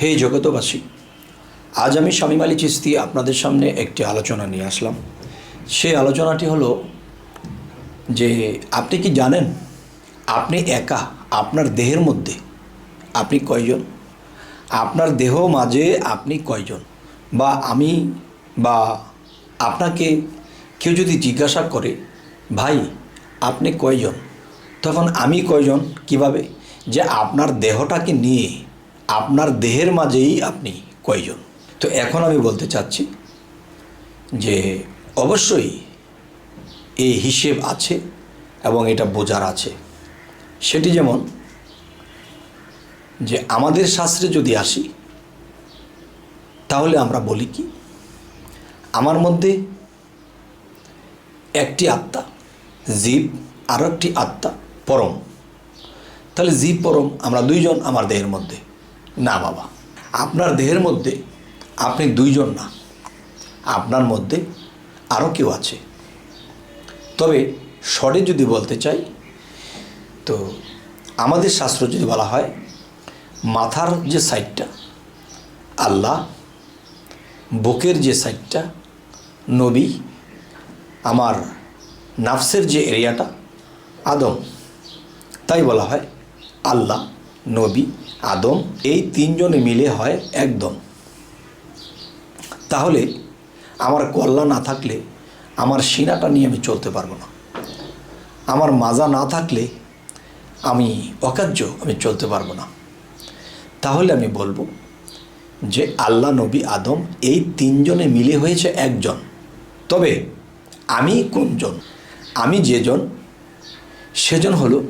হে জগতবাসী, আজ আমি শামীম আলী চিস্তি আপনাদের সামনে একটি আলোচনা নিয়ে আসলাম। সেই আলোচনাটি হলো যে, আপনি কি জানেন আপনি একা আপনার দেহের মধ্যে আপনি কয়জন? আপনার দেহ মাঝে আপনি কয়জন? বা আমি বা আপনাকে কেউ যদি জিজ্ঞাসা করে, ভাই, আপনি কয়জন? তখন আমি কয়জন? কীভাবে? যে আপনার দেহটাকে নিয়ে আপনার দেহের মাঝেই আপনি কয়জন? তো এখন আমি বলতে চাচ্ছি যে অবশ্যই এই হিসেব আছে এবং এটা বোঝার আছে। সেটি যেমন যে আমাদের শাস্ত্রে যদি আসি, তাহলে আমরা বলি কি? আমার মধ্যে একটি আত্মা, জীব আরও একটি আত্মা পরম। তাহলে জীব পরম, আমরা দুইজন আমার দেহের মধ্যে। না বাবা, আপনার দেহের মধ্যে আপনি দুইজন না, আপনার মধ্যে আরও কেউ আছে। তবে শর্টে যদি বলতে চাই, তো আমাদের শাস্ত্র যদি বলা হয়, মাথার যে সাইডটা, আল্লাহ, বুকের যে সাইডটা, নবী, আমার নাফসের যে এরিয়াটা, আদম, তাই বলা হয় আল্লাহ, নবী আদম, এই তিনজনে মিলে হয় একদম। তাহলে আমার কল্লা না থাকলে আমার সিনাটা নিয়ে আমি চলতে পারব না। আমার মাজা না থাকলে আমি অকার্য আমি চলতে পারব না। তাহলে আমি বলব যে আল্লাহ নবী আদম এই তিনজনে মিলে হয়েছে একজন। তবে আমি কোনজন? আমি যেজন, সেজন হলো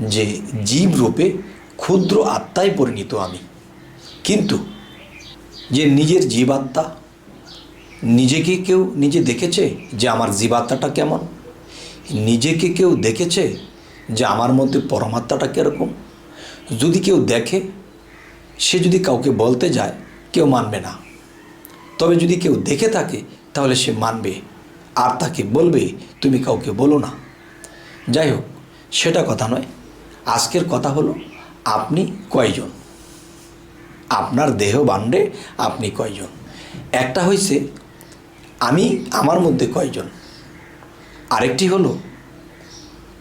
যে জীব রূপে ক্ষুদ্র আত্মায় পরিণত আমি। কিন্তু যে নিজের জীবাত্মা, নিজেকে কেউ নিজে দেখেছে যে আমার জীবাত্মাটা কেমন? নিজেকে কেউ দেখেছে যে আমার মধ্যে পরমাত্মাটা কীরকম? যদি কেউ দেখে, সে যদি কাউকে বলতে যায়, কেউ মানবে না। তবে যদি কেউ দেখে থাকে, তাহলে সে মানবে। আর তাকে বলবে, তুমি কাউকে বলো না। যাই হোক, সেটা কথা নয়। আজকের কথা হলো আপনি কয়জন? আপনার দেহ বান্ডে আপনি কয়জন? একটা হয়েছে আমি আমার মধ্যে কয়জন? আরেকটি হলো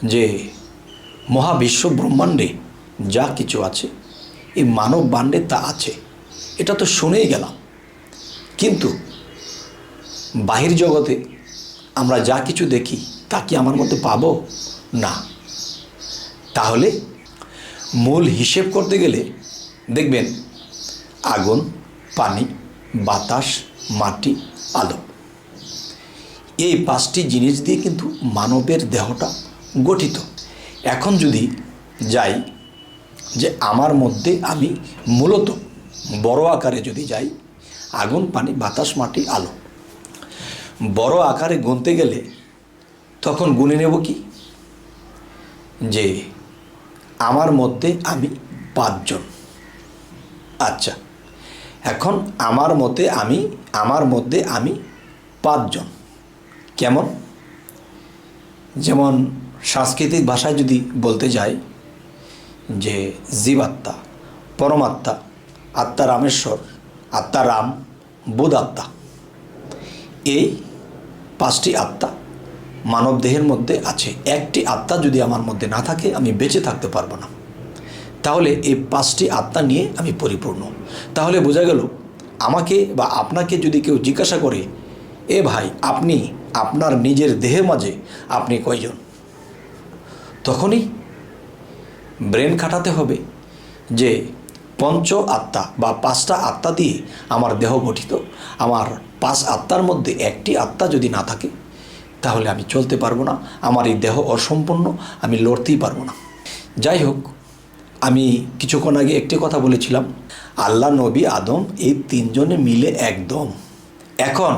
যে, মহাবিশ্ব ব্রহ্মাণ্ডে যা কিছু আছে, এই মানব বাণ্ডে তা আছে। এটা তো শুনেই গেলাম। কিন্তু বাহির জগতে আমরা যা কিছু দেখি, তা কি আমার মধ্যে পাবো? না। তাহলে মূল হিসেব করতে গেলে দেখবেন আগুন, পানি, বাতাস, মাটি, আলো। এই পাঁচটি জিনিস দিয়ে কিন্তু মানবের দেহটা গঠিত। এখন যদি যাই যে আমার মধ্যে আমি মূলত বড় আকারে যদি যাই, আগুন, পানি, বাতাস, মাটি, আলো। বড় আকারে গুনতে গেলে তখন গুনে নেব কি? যে আমার মধ্যে আমি পাঁচজন। আচ্ছা এখন আমার মতে আমি, আমার মধ্যে আমি পাঁচজন। কেমন? যেমন সাংস্কৃতিক ভাষায় যদি বলতে যাই, যে জীবাত্মা, পরমাত্মা, আত্মা রামেশ্বর, আত্মা রাম বোধ আত্মা এই পাঁচটি আত্মা মানব দেহের মধ্যে আছে। একটি আত্মা যদি আমার মধ্যে না থাকে, আমি বেঁচে থাকতে পারব না। তাহলে এই পাঁচটি আত্মা নিয়ে আমি পরিপূর্ণ। তাহলে বোঝা গেল, আমাকে বা আপনাকে যদি কেউ জিজ্ঞাসা করে, এ ভাই, আপনি আপনার নিজের দেহের মাঝে আপনি কয়জন? তখনই ব্রেন খাটাতে হবে যে পঞ্চ আত্মা বা পাঁচটা আত্মা দিয়ে আমার দেহ গঠিত। আমার পাঁচ আত্মার মধ্যে একটি আত্মা যদি না থাকে তাহলে আমি চলতে পারব না, আমার এই দেহ অসম্পূর্ণ, আমি লড়তেই পারব না। যাই হোক, আমি কিছুক্ষণ আগে একটি কথা বলেছিলাম, আল্লাহ, নবী, আদম এই তিনজনে মিলে একদম। এখন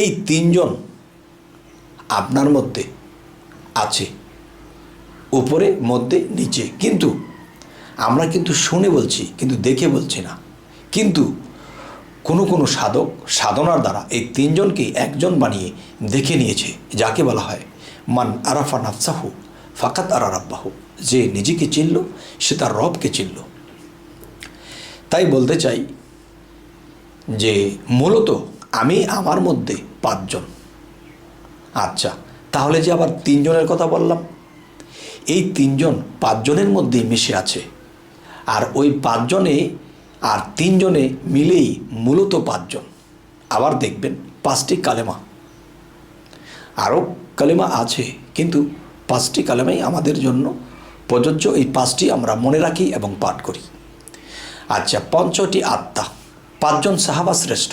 এই তিনজন আপনার মধ্যে আছে, উপরে, মধ্যে, নিচে। কিন্তু আমরা কিন্তু শুনে বলছি, কিন্তু দেখে বলছি না। কিন্তু কোনো কোনো সাধক সাধনার দ্বারা এই তিনজনকে একজন বানিয়ে দেখে নিয়েছে, যাকে বলা হয়, মান আরাফা নাফসাহু, ফাকাত আরা রাব্বাহু। যে নিজেকে চিনল, সে তার রবকে চিনল। তাই বলতে চাই যে, মূলত আমি আমার মধ্যে পাঁচজন। আচ্ছা তাহলে যে আবার তিনজনের কথা বললাম। এই তিনজন পাঁচজনের মধ্যেই মিশে আছে। আর ওই পাঁচজনে আর তিনজনে মিলেই মূলত পাঁচজন। আবার দেখবেন পাঁচটি কালেমা। আরও কালেমা আছে, কিন্তু পাঁচটি কালেমাই আমাদের জন্য প্রযোজ্য। এই পাঁচটি আমরা মনে রাখি এবং পাঠ করি। আচ্ছা পঞ্চটি আত্মা। পাঁচজন সাহাবা শ্রেষ্ঠ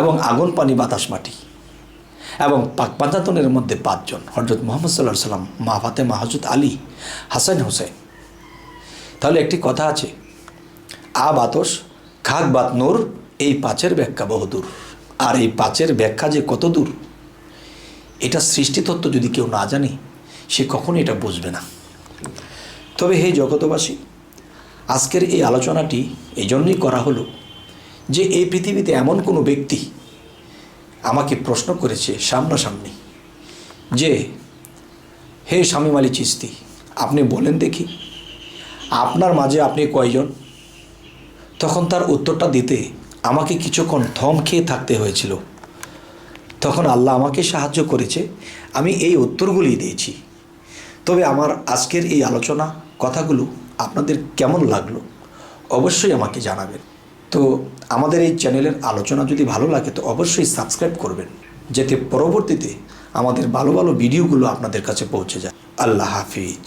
এবং আগুন, পানি, বাতাস, মাটি এবং পাক পাঞ্জাতনের মধ্যে পাঁচজন। হজরত মোহাম্মদ সাল্লাহ সাল্লাম মা ফাতে মাহজুদ আলী, হাসান হোসেন তাহলে একটি কথা আছে আ বাতস খাক বাত নূর, এই পাঁচের ব্যাখ্যা বহুদূর। আর এই পাঁচের ব্যাখ্যা যে কত দূর? এটা সৃষ্টিতত্ত্ব যদি কেউ না জানে, সে কখনো এটা বুঝবে না। তবে হে জগতবাসী আজকের এই আলোচনাটি এই জন্যই করা হলো যে এই পৃথিবীতে এমন কোনো ব্যক্তি আমাকে প্রশ্ন করেছে সামনাসামনি যে, হে স্বামী মালি চিস্তি আপনি বলেন দেখি, আপনার মাঝে আপনি কয়জন? তখন তার উত্তরটা দিতে আমাকে কিছুক্ষণ থম খেয়ে থাকতে হয়েছিল। তখন আল্লাহ আমাকে সাহায্য করেছে, আমি এই উত্তরগুলি দিয়েছি। তবে আমার আজকের এই আলোচনা, কথাগুলো আপনাদের কেমন লাগল অবশ্যই আমাকে জানাবেন। তো আমাদের এই চ্যানেলের আলোচনা যদি ভালো লাগে, তো অবশ্যই সাবস্ক্রাইব করবেন, যাতে পরবর্তীতে আমাদের ভালো ভালো ভিডিওগুলো আপনাদের কাছে পৌঁছে যায়। আল্লাহ হাফিজ।